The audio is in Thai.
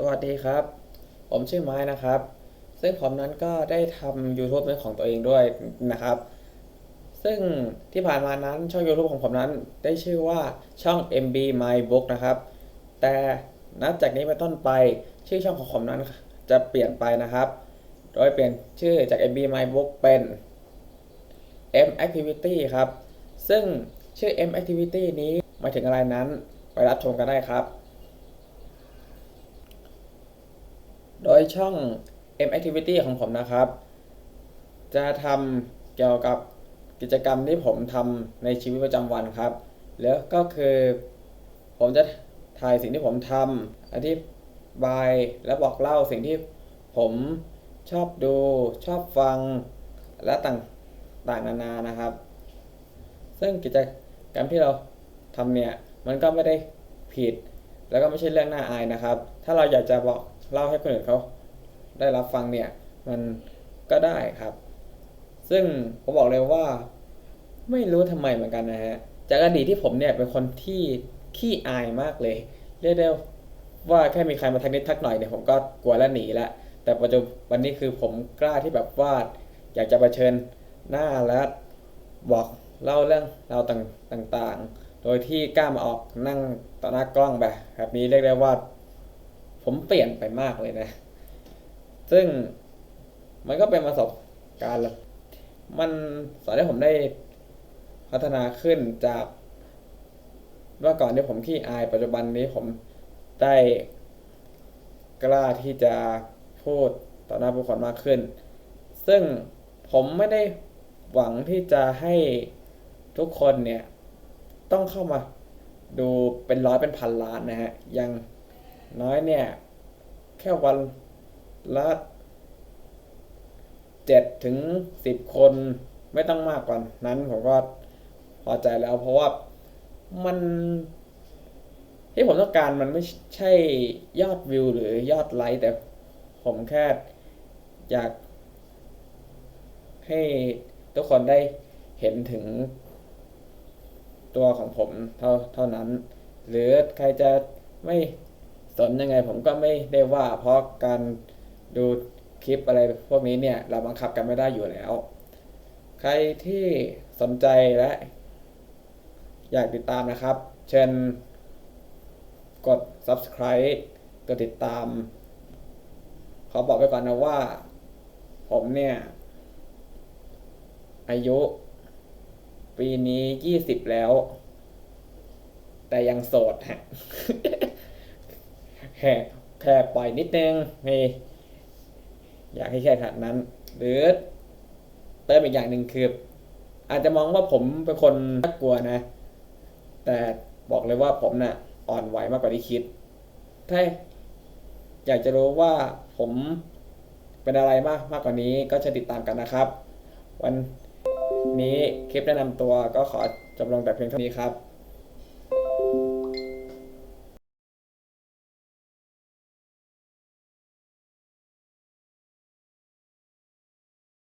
สวัสดีครับ ผมชื่อไม้นะครับ ซึ่งผมนั้นก็ได้ทำ YouTube เป็นของตัวเองด้วยนะครับ ซึ่งที่ผ่านมานั้นช่อง YouTube ของผมนั้นได้ชื่อว่าช่อง MB My Book นะครับ แต่นับจากนี้เป็นต้นไปชื่อช่องของผมนั้นจะเปลี่ยนไปนะครับ โดยเปลี่ยนชื่อจาก MB My Book เป็น M Activity ครับ ซึ่งชื่อ M Activity นี้หมายถึงอะไรนั้นไปรับชมกันได้ครับ โดยช่อง M Activity ของผมนะครับ จะทำเกี่ยวกับกิจกรรมที่ผมทำในชีวิตประจำวันครับ แล้วก็คือ ผมจะถ่ายสิ่งที่ผมทำอธิบายและบอกเล่าสิ่งที่ผมชอบดู ชอบฟัง และต่างต่างนานานะครับ ซึ่งกิจกรรมที่เราทำเนี่ย มันก็ไม่ได้ผิด แล้วก็ไม่ใช่เรื่องน่าอายนะครับ ถ้าเราอยากจะบอก เล่าให้คนอื่นเขาได้รับฟังเนี่ยมันก็ได้ครับ ซึ่งผมบอกเลยว่า ไม่รู้ทำไมเหมือนกันนะฮะจากอดีตที่ผมเนี่ยเป็นคนที่ขี้อายมากเลยเรียกได้ว่าแค่มีใครมาทักนิดทักหน่อยเนี่ยผมก็กลัวแล้วหนีละแต่ปัจจุบันนี้คือผมกล้าที่แบบว่าอยากจะเผชิญหน้าและบอกเล่าเรื่องเราวต่างๆ โดยที่กล้ามาออกนั่งต่อหน้ากล้องแบบแบบนี้เรียกได้ว่า ผมเปลี่ยนไปมากเลยนะ ซึ่งมันก็เป็นประสบการณ์มันสอนให้ผมได้พัฒนาขึ้นจากเมื่อก่อนที่ผมขี้อายปัจจุบันนี้ผมได้กล้าที่จะพูดต่อหน้าผู้คนมากขึ้น ซึ่งผมไม่ได้หวังที่จะให้ทุกคนเนี่ย ต้องเข้ามาดูเป็นร้อยเป็นพันล้านนะฮะ ยัง น้อยเนี่ย แค่วันละเจ็ดถึงสิบคนไม่ต้องมากกว่านั้นผมก็พอใจแล้ว เพราะว่ามัน ที่ผมต้องการมันไม่ใช่ยอดวิวหรือยอดไลค์แต่ผมแค่อยาก ให้ทุกคนได้เห็นถึงตัวของผมเท่าเท่านั้น หรือใครจะไม่ สนยังไงผมก็ไม่ได้ว่า เพราะการดูคลิปอะไรพวกนี้เนี่ยเราบังคับกันไม่ได้อยู่แล้ว ใครที่สนใจและ อยากติดตามนะครับ เชิญกด subscribe กดติดตาม ขอบอกไว้ก่อนนะว่า ผมเนี่ย อายุ ปีนี้ยี่สิบแล้ว แต่ยังโสดฮะ แค่แค่ปล่อยนิดนึงไม่อยากให้แค่ขนาดนั้น หรือเติมอีกอย่างหนึ่งคือ อาจจะมองว่าผมเป็นคนน่ากลัวนะ แต่บอกเลยว่าผมน่ะอ่อนไหวมากกว่าที่คิด ถ้าอยากจะรู้ว่าผมเป็นอะไรมากมากกว่านี้ก็จะติดตามกันนะครับ วันนี้คลิปแนะนำตัวก็ขอจบลงแต่เพียงเท่านี้ครับ